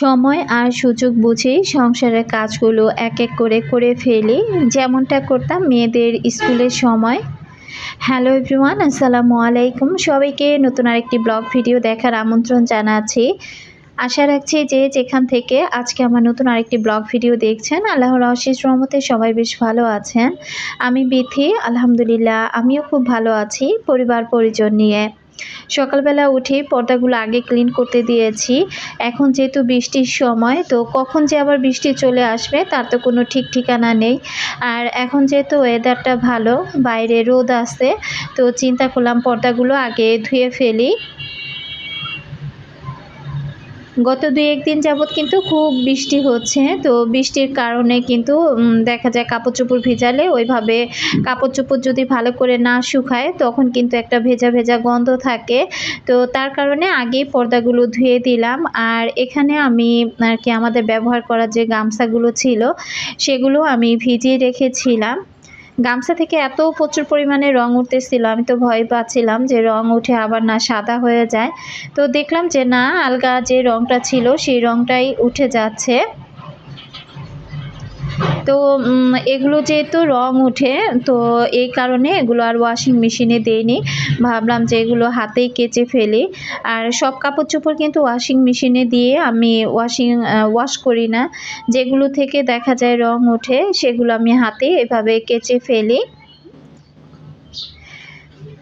সময় আর সুযোগ বুঝেই সংসারের কাজগুলো এক এক করে করে ফেলি। যেমনটা করতাম মেয়েদের স্কুলের সময়। হ্যালো এভরিওয়ান আসসালামু আলাইকুম। সবাইকে নতুন আরেকটি ব্লগ ভিডিও দেখার আমন্ত্রণ জানাচ্ছি। আশা রাখছি যে যেখান থেকে আজকে আমার নতুন আরেকটি ব্লগ ভিডিও দেখছেন, আল্লাহর অশেষ রহমতে সবাই বেশ ভালো আছেন। আমি বিথি, আলহামদুলিল্লাহ, আমিও খুব ভালো আছি পরিবার পরিজন নিয়ে। সকালবেলা উঠে পর্দাগুলো আগে ক্লিন করতে দিয়েছি। এখন যেহেতু বৃষ্টির সময়, তো কখন যে আবার বৃষ্টি চলে আসবে তার তো কোনো ঠিক ঠিকানা নেই। আর এখন যেহেতু ওয়েদারটা ভালো, বাইরে রোদ আছে তো চিন্তা করলাম পর্দাগুলো আগে ধুয়ে ফেলি। গত দুই একদিন যাবৎ কিন্তু খুব বৃষ্টি হচ্ছে, তো বৃষ্টির কারণে কিন্তু দেখা যায় কাপড় চোপড় ভিজালে ওইভাবে কাপড় চোপড় যদি ভালো করে না শুকায়, তখন কিন্তু একটা ভেজা ভেজা গন্ধ থাকে। তো তার কারণে আগেই পর্দাগুলো ধুয়ে দিলাম। আর এখানে আমি আর কি আমাদের ব্যবহার করা যে গামছাগুলো ছিল, সেগুলো আমি ভিজিয়ে রেখেছিলাম। গামছা থেকে এত প্রচুর পরিমাণে রং উঠতেছিল, আমি তো ভয় পাচ্ছিলাম যে রং উঠে আবার না সাদা হয়ে যায়। তো দেখলাম যে না, আলগা যে রংটা ছিল সেই রংটাই উঠে যাচ্ছে। তো এগুলো যেহেতু রং উঠে তো এই কারণে এগুলো আর ওয়াশিং মেশিনে দেইনি। ভাবলাম যে এগুলো হাতেই কেচে ফেলি। আর সব কাপড় চোপড় কিন্তু ওয়াশিং মেশিনে দিয়ে আমি ওয়াশিং ওয়াশ করি না। যেগুলো থেকে দেখা যায় রং ওঠে, সেগুলো আমি হাতে এভাবে কেচে ফেলি।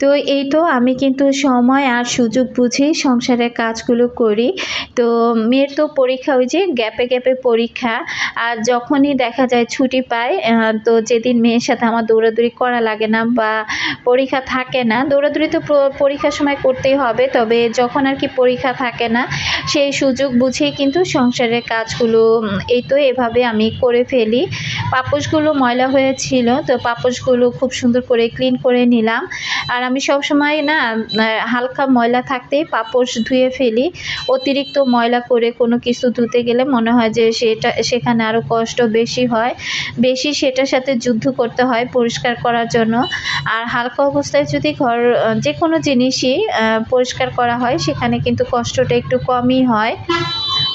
তো এই তো আমি কিন্তু সময় আর সুযোগ বুঝেই সংসারের কাজগুলো করি। তো মেয়ের তো পরীক্ষা ওই যে গ্যাপে গ্যাপে পরীক্ষা। আর যখনই দেখা যায় ছুটি পায় তো যেদিন মেয়ের সাথে আমার দৌড়াদৌড়ি করা লাগে না বা পরীক্ষা থাকে না, দৌড়াদৌড়ি তো পরীক্ষার সময় করতেই হবে। তবে যখন আর কি পরীক্ষা থাকে না, সেই সুযোগ বুঝেই কিন্তু সংসারের কাজগুলো এই তো এভাবে আমি করে ফেলি। পাপোশগুলো ময়লা হয়েছিল, তো পাপোশগুলো খুব সুন্দর করে ক্লিন করে নিলাম। আর আমি সব সময় না হালকা ময়লা থাকতেই পাপোশ ধুয়ে ফেলি। অতিরিক্ত ময়লা করে কোনো কিছু ধুতে গেলে মনে হয় যে সেটা, সেখানে আরও কষ্ট বেশি হয়। বেশি সেটার সাথে যুদ্ধ করতে হয় পরিষ্কার করার জন্য। আর হালকা অবস্থায় যদি ঘর, যে কোনো জিনিসই পরিষ্কার করা হয়, সেখানে কিন্তু কষ্টটা একটু কমই হয়।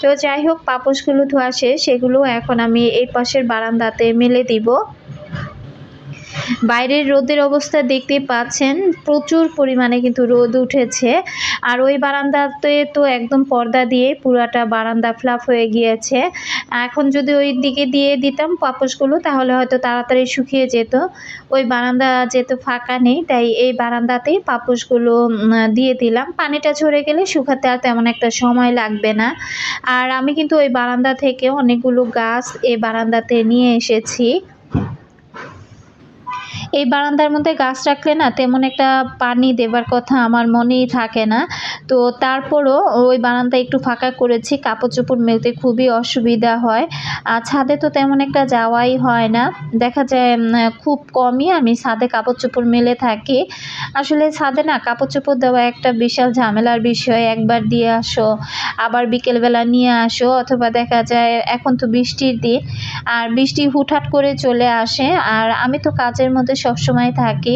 তো যাই হোক, পাপোশগুলো ধোয়া শেষ, সেগুলো এখন আমি এই পাশের বারান্দাতে মেলে দিব। বাইরের রোদের অবস্থা দেখতে পাচ্ছেন, প্রচুর পরিমাণে কিন্তু রোদ উঠেছে। আর ওই বারান্দাতে তো একদম পর্দা দিয়ে পুরাটা বারান্দা ফ্লাপ হয়ে গিয়েছে। এখন যদি ওই দিকে দিয়ে দিতাম পাপোশগুলো, তাহলে হয়তো তাড়াতাড়ি শুকিয়ে যেত। ওই বারান্দা যেহেতু ফাঁকা নেই, তাই এই বারান্দাতেই পাপোশগুলো দিয়ে দিলাম। পানিটা ঝরে গেলে শুকাতে আর তেমন একটা সময় লাগবে না। আর আমি কিন্তু ওই বারান্দা থেকে অনেকগুলো গাছ এই বারান্দাতে নিয়ে এসেছি। এই বারান্দার মধ্যে গাছ রাখলে না তেমন একটা পানি দেবার কথা আমার মনেই থাকে না। তো তারপরও ওই বারান্দা একটু ফাঁকা করেছি কাপড় চোপড় মেলতে খুবই অসুবিধা হয়। আর ছাদে তো তেমন একটা যাওয়াই হয় না। দেখা যায় খুব কমই আমি ছাদে কাপড় চোপড় মেলে থাকি। আসলে ছাদে না কাপড় চোপড় দেওয়া একটা বিশাল ঝামেলার বিষয়, একবার দিয়ে আসো, আবার বিকেলবেলা নিয়ে আসো, অথবা দেখা যায় এখন তো বৃষ্টির দিন, আর বৃষ্টি হুটহাট করে চলে আসে। আর আমি তো কাজের মধ্যে সবসময় থাকি।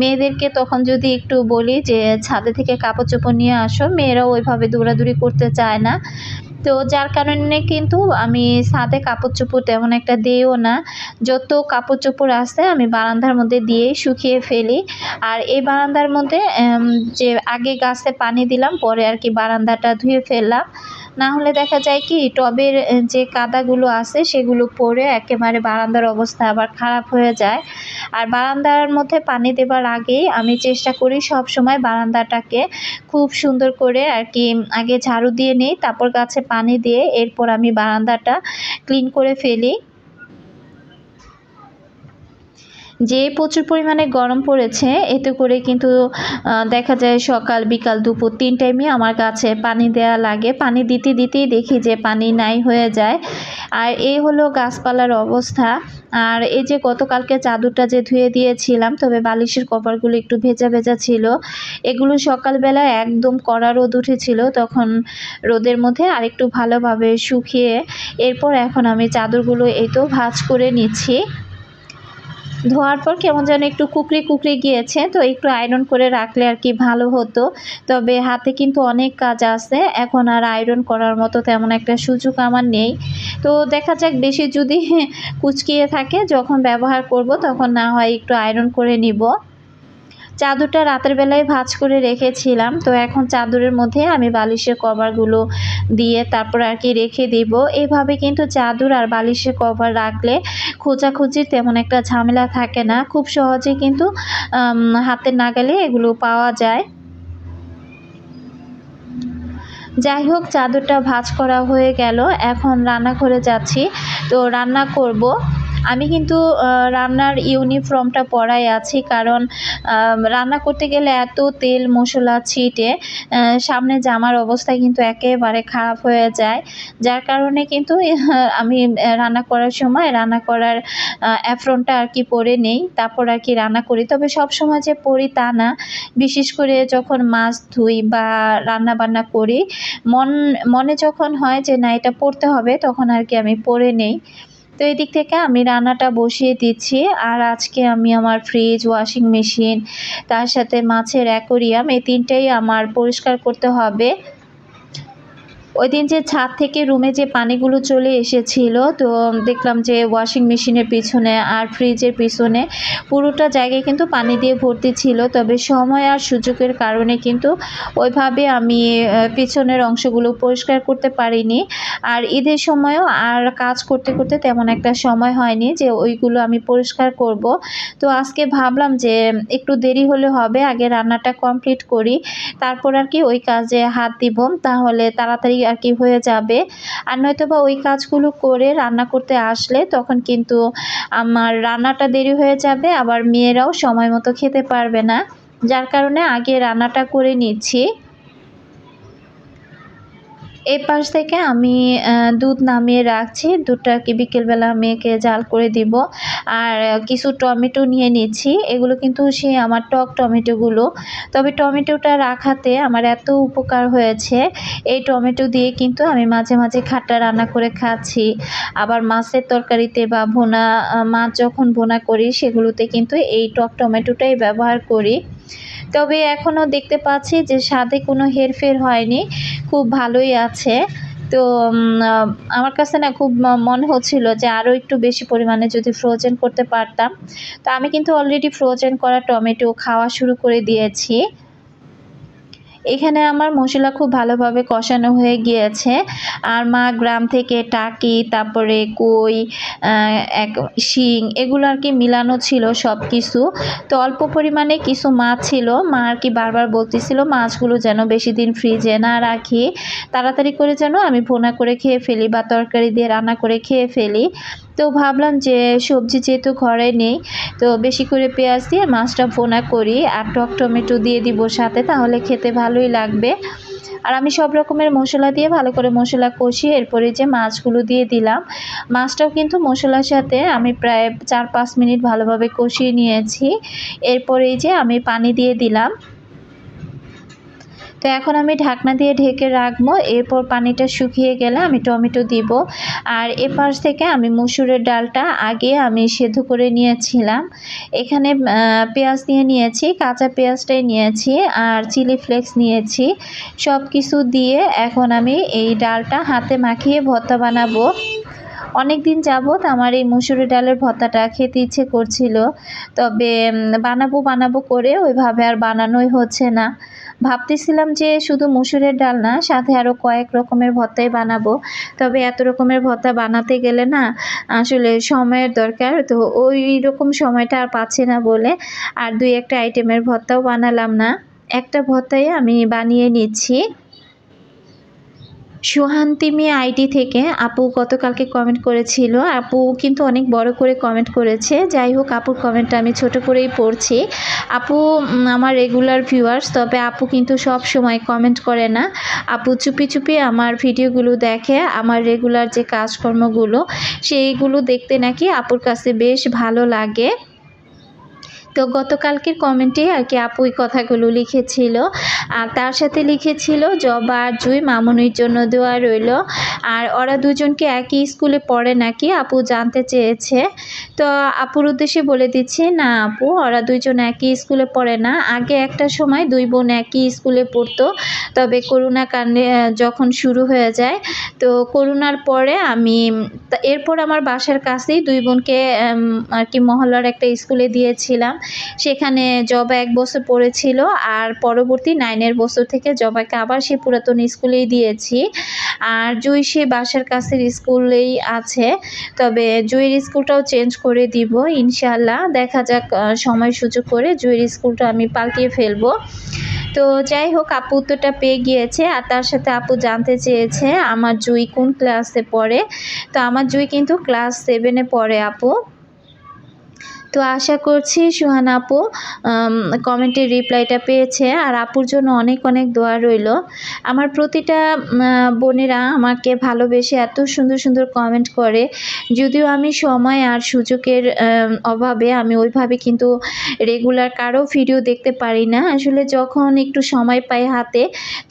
মেয়েদেরকে তখন যদি একটু বলি যে, ছাদে থেকে কাপড় চোপড় নিয়ে আসো, মেয়েরাও ওইভাবে দৌড়াদৌড়ি করতে চায় না। তো যার কারণে কিন্তু আমি ছাদে কাপড় চোপড় তেমন একটা দিইও না। যত কাপড় চোপড় আসে আমি বারান্দার মধ্যে দিয়েই শুকিয়ে ফেলি। আর এই বারান্দার মধ্যে যে আগে গাছে পানি দিলাম, পরে আর কি বারান্দাটা ধুয়ে ফেললাম। না হলে দেখা যায় কি, টবের যে কাদাগুলো আছে সেগুলো পড়ে একেবারে বারান্দার অবস্থা আবার খারাপ হয়ে যায়। আর বারান্দার মধ্যে পানি দেবার আগেই আমি চেষ্টা করি সব সময় বারান্দাটাকে খুব সুন্দর করে আর কি আগে ঝাড়ু দিয়ে নিই, তারপর গাছে পানি দিয়ে এরপর আমি বারান্দাটা ক্লিন করে ফেলি। যে প্রচুর পরিমাণে গরম পড়েছে, এতে করে কিন্তু দেখা যায় সকাল, বিকাল, দুপুর তিন টাইমে আমার গাছে পানি দেয়া লাগে। পানি দিতে দিতেই দেখি যে পানি নাই হয়ে যায়। আর এই হলো গাছপালার অবস্থা। আর এই যে গতকালকে চাদরটা যে ধুয়ে দিয়েছিলাম, তবে বালিশের কভারগুলো একটু ভেজা ভেজা ছিল। এগুলো সকালবেলা একদম কড়া রোদ উঠেছিল, তখন রোদের মধ্যে আরেকটু ভালোভাবে শুকিয়ে, এরপর এখন আমি চাদরগুলো এই তো ভাজ করে নিচ্ছি। ধোয়ার পর কেমন যেন একটু কুকরি কুকরি গিয়েছে, তো একটু আয়রন করে রাখলে আর কি ভালো হতো। তবে হাতে কিন্তু অনেক কাজ আছে, এখন আর আয়রন করার মতো তেমন একটা সুযোগ আমার নেই। তো দেখা যাক, বেশি যদি কুচকিয়ে থাকে, যখন ব্যবহার করব, তখন না হয় একটু আয়রন করে নিব। চাদরটা রাতের বেলায় ভাঁজ করে রেখেছিলাম। তো এখন চাদরের মধ্যে আমি বালিশের কভারগুলো দিয়ে তারপর আর কি রেখে দিব। এইভাবে কিন্তু চাদর আর বালিশের কভার রাখলে খোঁজাখুঁজির তেমন একটা ঝামেলা থাকে না। খুব সহজে কিন্তু হাতের নাগালে এগুলো পাওয়া যায়। যাই হোক, চাদরটা ভাঁজ করা হয়ে গেল। এখন রান্নাঘরে যাচ্ছি। তো রান্না করব। আমি কিন্তু রান্নার ইউনিফর্মটা পরাই আছি কারণ রান্না করতে গেলে এত তেল মশলা ছিটে সামনে জামার অবস্থা কিন্তু একেবারে খারাপ হয়ে যায়। যার কারণে কিন্তু আমি রান্না করার সময় রান্না করার অ্যাফ্রনটা আর কি পরে নেই, তারপর আর কি রান্না করি। তবে সব সময় যে পরি তা না। বিশেষ করে যখন মাছ ধুই বা রান্না বান্না করি, মন, মনে যখন হয় যে না, এটা পড়তে হবে, তখন আর কি আমি পরে নেই। তো এদিক দিক থেকে আমি রান্নাটা বসিয়ে দিচ্ছি। আর আজকে আমি আমার ফ্রিজ ওয়াশিং মেশিন তার সাথে মাছের অ্যাকোরিয়াম এই তিনটেই আমার পরিষ্কার করতে হবে। ওই দিন যে ছাদ থেকে রুমে যে পানিগুলো চলে এসেছিল, তো দেখলাম যে ওয়াশিং মেশিনের পিছনে আর ফ্রিজের পিছনে পুরোটা জায়গায় কিন্তু পানি দিয়ে ভর্তি ছিল। তবে সময় আর সুযোগের কারণে কিন্তু ওইভাবে আমি পিছনের অংশগুলো পরিষ্কার করতে পারিনি। আর ঈদের সময়ও আর কাজ করতে করতে তেমন একটা সময় হয়নি যে ওইগুলো আমি পরিষ্কার করব। তো আজকে ভাবলাম যে একটু দেরি হলে হবে, আগে রান্নাটা কমপ্লিট করি, তারপর আর কি ওই কাজে হাত দিব। তাহলে তাড়াতাড়ি আর কি হয়ে যাবে। আর নয়তো বা ওই কাজগুলো করে রান্না করতে আসলে তখন কিন্তু আমার রান্নাটা দেরি হয়ে যাবে, আবার মেয়েরাও সময় মতো খেতে পারবে না। যার কারণে আগে রান্নাটা করে নিচ্ছি। এই পাশ থেকে আমি দুধ নামিয়ে রাখছি। দুধটা কি বিকেলবেলা মেয়েকে জাল করে দিব। আর কিছু টমেটো নিয়ে নিচ্ছি। এগুলো কিন্তু সে আমার টক টমেটোগুলো। তবে টমেটোটা রাখাতে আমার এত উপকার হয়েছে। এই টমেটো দিয়ে কিন্তু আমি মাঝে মাঝে খাট্টা রান্না করে খাচ্ছি। আবার মাছের তরকারিতে বা ভোনা মাছ যখন ভোনা করি, সেগুলোতে কিন্তু এই টক টমেটোটাই ব্যবহার করি। তবে এখনও দেখতে পাচ্ছি যে স্বাদে কোনো হেরফের হয়নি, খুব ভালোই আছে। তো আমার কাছে না খুব মনে হচ্ছিল যে আরও একটু বেশি পরিমাণে যদি ফ্রোজেন করতে পারতাম। তো আমি কিন্তু অলরেডি ফ্রোজেন করা টমেটো খাওয়া শুরু করে দিয়েছি। এখানে আমার মশলা খুব ভালোভাবে কষানো হয়ে গিয়েছে। আর মা গ্রাম থেকে টাকি, তারপরে কই এক শিং, এগুলো আর কি মিলানো ছিল সব কিছু তো অল্প পরিমাণে কিছু মাছ ছিল। মা আর কি বারবার বলতেছিল, মাছগুলো যেন বেশি দিন ফ্রিজে না রাখি। তাড়াতাড়ি করে যেন আমি ভোনা করে খেয়ে ফেলি বা তরকারি দিয়ে রান্না করে খেয়ে ফেলি। তো ভাবলাম যে সবজি যেহেতু ঘরে নেই, তো বেশি করে পেঁয়াজ দিয়ে মাছটা ভোনা করি আর টক টমেটো দিয়ে দিব সাথে, তাহলে খেতে ভালোই লাগবে। আর আমি সব রকমের মশলা দিয়ে ভালো করে মশলা কষিয়ে এরপরে যে মাছগুলো দিয়ে দিলাম, মাছটাও কিন্তু মশলার সাথে আমি প্রায় চার পাঁচ মিনিট ভালোভাবে কষিয়ে নিয়েছি। এরপরে এই যে আমি পানি দিয়ে দিলাম। তো এখন আমি ঢাকনা দিয়ে ঢেকে রাখব। এরপর পানিটা শুকিয়ে গেলে আমি টমেটো দিব। আর এ পাশ থেকে আমি মুসুরের ডালটা আগে আমি সেদ্ধ করে নিয়েছিলাম। এখানে পেঁয়াজ নিয়ে নিয়েছি, কাঁচা পেঁয়াজটাই নিয়েছি আর চিলি ফ্লেক্স নিয়েছি। সব কিছু দিয়ে এখন আমি এই ডালটা হাতে মাখিয়ে ভর্তা বানাবো। অনেক দিন যাবৎ আমার এই মুসুরি ডালের ভর্তাটা খেতে ইচ্ছে করছিল। তবে বানাবো বানাবো করে ওইভাবে আর বানানোই হচ্ছে না। ভাবতেছিলাম যে শুধু মুসুরের ডাল না, সাথে আরও কয়েক রকমের ভর্তাই বানাবো। তবে এত রকমের ভর্তা বানাতে গেলে না আসলে সময়ের দরকার। তো ওই রকম সময়টা আর পাচ্ছে না বলে আর দুই একটা আইটেমের ভর্তাও বানালাম না। একটা ভর্তাই আমি বানিয়ে নিচ্ছি। সুহান্তিমি আইডি থেকে আপু গতকালকে কমেন্ট করেছিল। আপু কিন্তু অনেক বড় করে কমেন্ট করেছে। যাই হোক, আপুর কমেন্টটা আমি ছোট করেই পড়ছি। আপু আমার রেগুলার ভিউয়ার্স তবে আপু কিন্তু সব সময় কমেন্ট করে না। আপু চুপি চুপি আমার ভিডিওগুলো দেখে, আমার রেগুলার যে কাজকর্মগুলো, সেইগুলো দেখতে নাকি আপুর কাছে বেশ ভালো লাগে। তো গতকালকের কমেন্টে আর কি আপু কথাগুলো লিখেছিল। আর তার সাথে লিখেছিল, জবা আর জুই মামুনির জন্য দেওয়া রইল। আর ওরা দুজনকে একই স্কুলে পড়ে নাকি? আপু জানতে চেয়েছে। তো আপুর উদ্দেশ্যে বলে দিচ্ছি, না আপু, ওরা দুইজন একই স্কুলে পড়ে না। আগে একটা সময় দুই বোন একই স্কুলে পড়তো, তবে করোনা কাণ্ডে যখন শুরু হয়ে যায়, তো করোনার পরে আমি এরপর আমার বাসার কাছেই দুই বোনকে আর কি মহল্লার একটা স্কুলে দিয়েছিলাম। সেখানে জবা এক বছর পড়েছিল আর পরবর্তী নাইনের বছর থেকে জবাকে আবার সেই পুরাতন স্কুলেই দিয়েছি। আর জুই সে বাসার কাছের স্কুলেই আছে, তবে জুইয়ের স্কুলটাও চেঞ্জ করে দিব ইনশাল্লাহ দেখা যাক সময় সুযোগ করে জুইয়ের স্কুলটা আমি পাল্টিয়ে ফেলব। তো যাই হোক, আপু উত্তরটা পেয়ে গিয়েছে আর তার সাথে আপু জানতে চেয়েছে, আমার জুই কোন ক্লাসে পড়ে? তো আমার জুই কিন্তু ক্লাস সেভেনে পড়ে আপু। তো আশা করছি সুহানা আপু কমেন্টের রিপ্লাইটা পেয়েছে আর আপুর জন্য অনেক অনেক দোয়া রইল। আমার প্রতিটা বোনেরা আমাকে ভালোবেসে এত সুন্দর সুন্দর কমেন্ট করে। যদিও আমি সময় আর সুযোগের অভাবে আমি ওইভাবে কিন্তু রেগুলার কারও ভিডিও দেখতে পারি না। আসলে যখন একটু সময় পাই হাতে,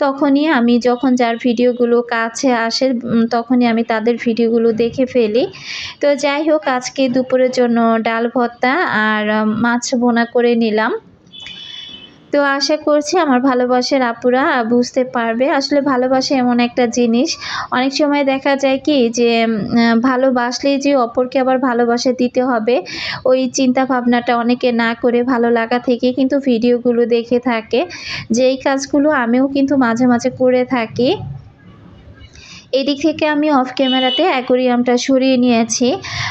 তখনই আমি যখন যার ভিডিওগুলো কাছে আসে তখনই আমি তাদের ভিডিওগুলো দেখে ফেলি। তো যাই হোক, আজকে দুপুরের জন্য ডাল ভর্তা আর মাছ বোনা করে নিলাম। তো আশা করছি আমার ভালোবাসার আপুরা বুঝতে পারবে। আসলে ভালোবাসা এমন একটা জিনিস। অনেক সময় দেখা যায় কি যে ভালোবাসলেই যে অপরকে আবার ভালোবাসা দিতে হবে, ওই চিন্তা ভাবনাটা অনেকে না করে ভালো লাগা থেকে কিন্তু ভিডিওগুলো দেখে থাকে। যেই কাজগুলো আমিও কিন্তু মাঝে মাঝে করে থাকি। এদিক থেকে আমি অফ ক্যামেরাতে অ্যাকোরিয়ামটা সরিয়ে নিয়েছি।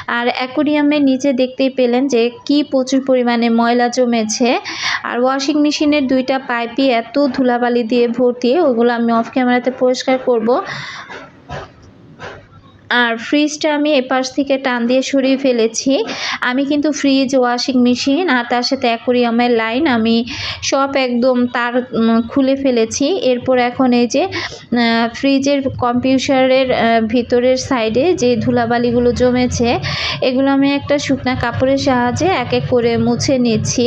আর অ্যাকোরিয়ামের নিচে দেখতেই পেলেন যে কি প্রচুর পরিমাণে ময়লা জমেছে। আর ওয়াশিং মেশিনের দুইটা পাইপই এত ধুলাবালি দিয়ে ভর্তি, ওগুলো আমি অফ ক্যামেরাতে পরিষ্কার করব। আর ফ্রিজটা আমি এপাশ থেকে টান দিয়ে সরিয়ে ফেলেছি। আমি কিন্তু ফ্রিজ ওয়াশিং মেশিন আর তার সাথে অ্যাকোরিয়ামের লাইন আমি সব একদম তার খুলে ফেলেছি। এরপর এখন এই যে ফ্রিজের কম্পিউটারের ভিতরের সাইডে যে ধুলাবালিগুলো জমেছে, এগুলো আমি একটা শুকনা কাপড়ের সাহায্যে এক এক করে মুছে নিচ্ছি।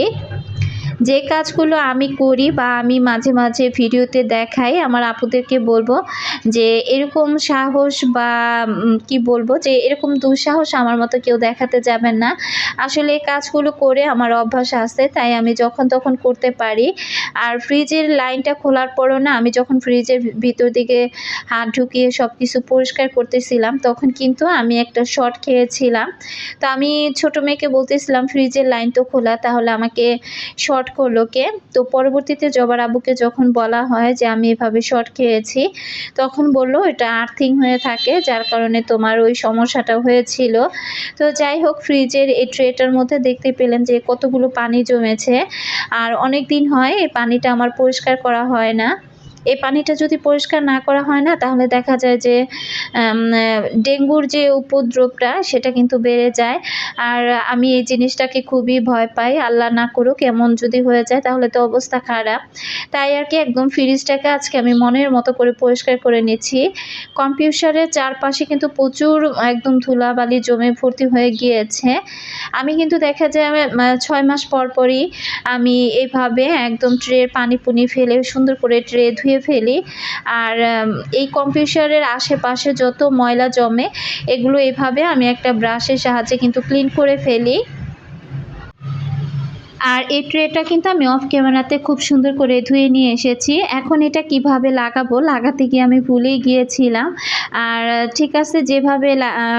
যে কাজগুলো আমি করি বা আমি মাঝে মাঝে ভিডিওতে দেখাই, আমার আপুদেরকে বলব যে এরকম সাহস বা কি বলব, যে এরকম দুঃসাহস আমার মতো কেউ দেখাতে যাবেন না। আসলে এই কাজগুলো করে আমার অভ্যাস আছে, তাই আমি যখন তখন করতে পারি। আর ফ্রিজের লাইনটা খোলার পরও না, আমি যখন ফ্রিজের ভিতর দিকে হাত ঢুকিয়ে সব কিছু পরিষ্কার করতেছিলাম, তখন কিন্তু আমি একটা শর্ট খেয়েছিলাম। তো আমি ছোট মেয়েকে বলতেছিলাম, ফ্রিজের লাইন তো খোলা, তাহলে আমাকে শর্ট করল কে? তো পরবর্তীতে জবার আবুকে যখন বলা হয় যে আমি এভাবে শর্ট খেয়েছি, তখন বলল, এটা আর্থিং হয়ে থাকে, যার কারণে তোমার ওই সমস্যাটা হয়েছিল। তো যাই হোক, ফ্রিজের এই ট্রেটার মধ্যে দেখতে পেলেন যে কতগুলো পানি জমেছে। আর অনেক দিন হয়, এই পানিটা আমার পরিষ্কার করা হয় না। এই পানিটা যদি পরিষ্কার না করা হয় না, তাহলে দেখা যায় যে ডেঙ্গুর যে উপদ্রবটা, সেটা কিন্তু বেড়ে যায়। আর আমি এই জিনিসটাকে খুবই ভয় পাই, আল্লাহ না করুক, এমন যদি হয়ে যায়, তাহলে তো অবস্থা খারাপ। তাই আর কি, একদম ফ্রিজটাকে আজকে আমি মনের মতো করে পরিষ্কার করে নিচ্ছি। কম্পিউটারের চারপাশে কিন্তু প্রচুর একদম ধুলাবালি জমে ভর্তি হয়ে গিয়েছে। আমি কিন্তু দেখা যায় ছয় মাস পর পরই আমি এইভাবে একদম ট্রের পানি পুনি ফেলে সুন্দর করে ট্রে ধুয়ে ফেলি। আর এই কম্পিউটারের আশেপাশে যত ময়লা জমে, এগুলো এভাবে আমি একটা ব্রাশের সাহায্যে কিন্তু ক্লিন করে ফেলি। আর এই ট্রেটা কিন্তু আমি অফ ক্যামেরাতে খুব সুন্দর করে ধুয়ে নিয়ে এসেছি। এখন এটা কীভাবে লাগাবো লাগাতে গিয়ে আমি ভুলেই গিয়েছিলাম। আর ঠিক আছে, যেভাবে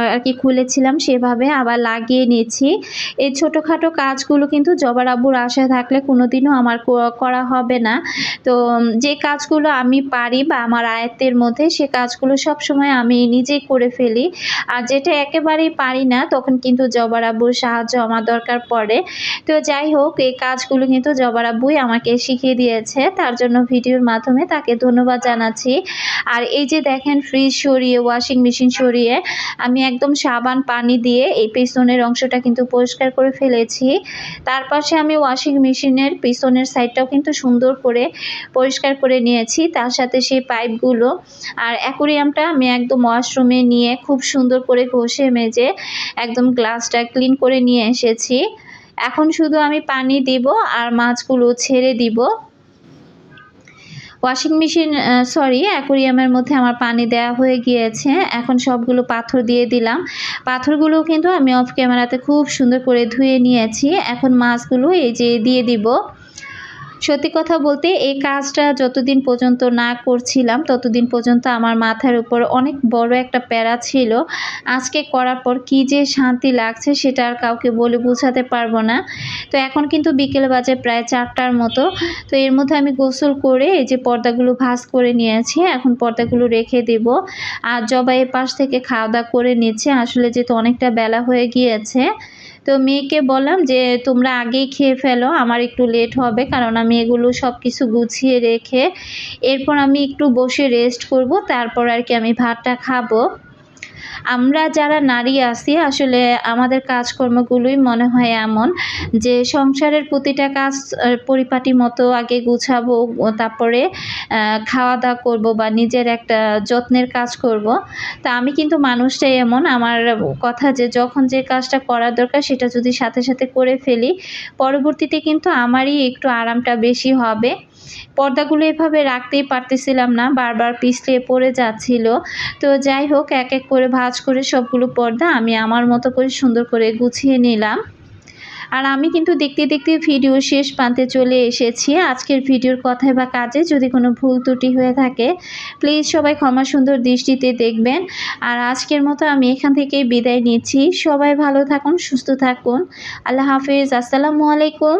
আর কি খুলেছিলাম সেভাবে আবার লাগিয়ে নিয়েছি এই ছোটোখাটো কাজগুলো কিন্তু জবার আব্বুর আশায় থাকলে কোনোদিনও আমার কো- করা হবে না। তো যে কাজগুলো আমি পারি বা আমার আয়ত্তের মধ্যে সে কাজগুলো সব সময় আমি নিজেই করে ফেলি। আর যেটা একেবারেই পারি না, তখন কিন্তু জবার আব্বুর সাহায্য আমার দরকার পড়ে। তো যাই হোক এই কাজগুলো কিন্তু জবার আব্বুই আমাকে শিখিয়ে দিয়েছে। তার জন্য ভিডিওর মাধ্যমে তাকে ধন্যবাদ জানাচ্ছি। আর এই যে দেখেন ফ্রিজ সরিয়ে ওয়াশিং মেশিন সরিয়ে, আমি একদম সাবান, পানি দিয়ে এই পিছনের অংশটা কিন্তু পরিষ্কার করে ফেলেছি। তার পাশে আমি ওয়াশিং মেশিনের পিছনের সাইডটাও কিন্তু সুন্দর করে পরিষ্কার করে নিয়েছি, তার সাথে সেই পাইপগুলো আর অ্যাকোরিয়ামটা আমি একদম ওয়াশরুমে নিয়ে খুব সুন্দর করে ঘষে, মেজে একদম গ্লাসটা ক্লিন করে নিয়ে এসেছি। এখন শুধু আমি পানি দিব আর মাছগুলো ছেড়ে দিব। ওয়াশিং মেশিন সরি অ্যাকোরিয়ামের মধ্যে আমার পানি দেয়া হয়ে গিয়েছে। এখন সবগুলো পাথর দিয়ে দিলাম। পাথরগুলো কিন্তু আমি অফ ক্যামেরাতে খুব সুন্দর করে ধুয়ে নিয়েছি। এখন মাছগুলো এই যে দিয়ে দিব। সত্যি কথা বলতে এই কাজটা যতদিন পর্যন্ত না করছিলাম, ততদিন পর্যন্ত আমার মাথার উপর অনেক বড় একটা প্যারা ছিল। আজকে করার পর কি যে শান্তি লাগছে সেটা আর কাউকে বলে বোঝাতে পারব না। তো এখন কিন্তু বিকেল বাজে প্রায় চারটার মতো। তো এর মধ্যে আমি গোসল করে এই যে পর্দাগুলো ভাজ করে নিয়েছি, এখন পর্দাগুলো রেখে দেব। আর জবাই পাশ থেকে খাওয়া দাওয়া করে নিচ্ছে, আসলে যেহেতু অনেকটা বেলা হয়ে গিয়েছে তো মেয়েকে বললাম যে, তোমরা আগেই খেয়ে ফেলো, আমার একটু লেট হবে, কারণ আমি এগুলো সব কিছু গুছিয়ে রেখে এরপর আমি একটু বসে রেস্ট করব, তারপর আর কি আমি ভাতটা খাব। আমরা যারা নারী আছি, আসলে আমাদের কাজকর্মগুলোই মনে হয় এমন যে সংসারের প্রতিটা কাজ পরিপাটি মতো আগে গুছাবো, তারপরে খাওয়া দাওয়া করব বা নিজের একটা যত্নের কাজ করব। তা আমি কিন্তু মানুষটাই এমন। আমার কথা যে যখন যে কাজটা করার দরকার, সেটা যদি সাথে সাথে করে ফেলি, পরবর্তীতে কিন্তু আমারই একটু আরামটা বেশি হবে। পর্দাগুলো এভাবে রাখতেই পারতেছিলাম না, বারবার পিছলে পড়ে যাচ্ছিল। তো যাই হোক, এক এক করে ভাজ করে সবগুলো পর্দা আমি আমার মতো করে সুন্দর করে গুছিয়ে নিলাম। আর আমি কিন্তু দেখতে দেখতে ভিডিও শেষ প্রান্তে চলে এসেছি। আজকের ভিডিওর কথায় বা কাজে যদি কোনো ভুল ত্রুটি হয়ে থাকে প্লিজ সবাই ক্ষমা সুন্দর দৃষ্টিতে দেখবেন। আর আজকের মতো আমি এখান থেকে বিদায় নিচ্ছি। সবাই ভালো থাকুন, সুস্থ থাকুন। আল্লাহ হাফিজ। আসসালামু আলাইকুম।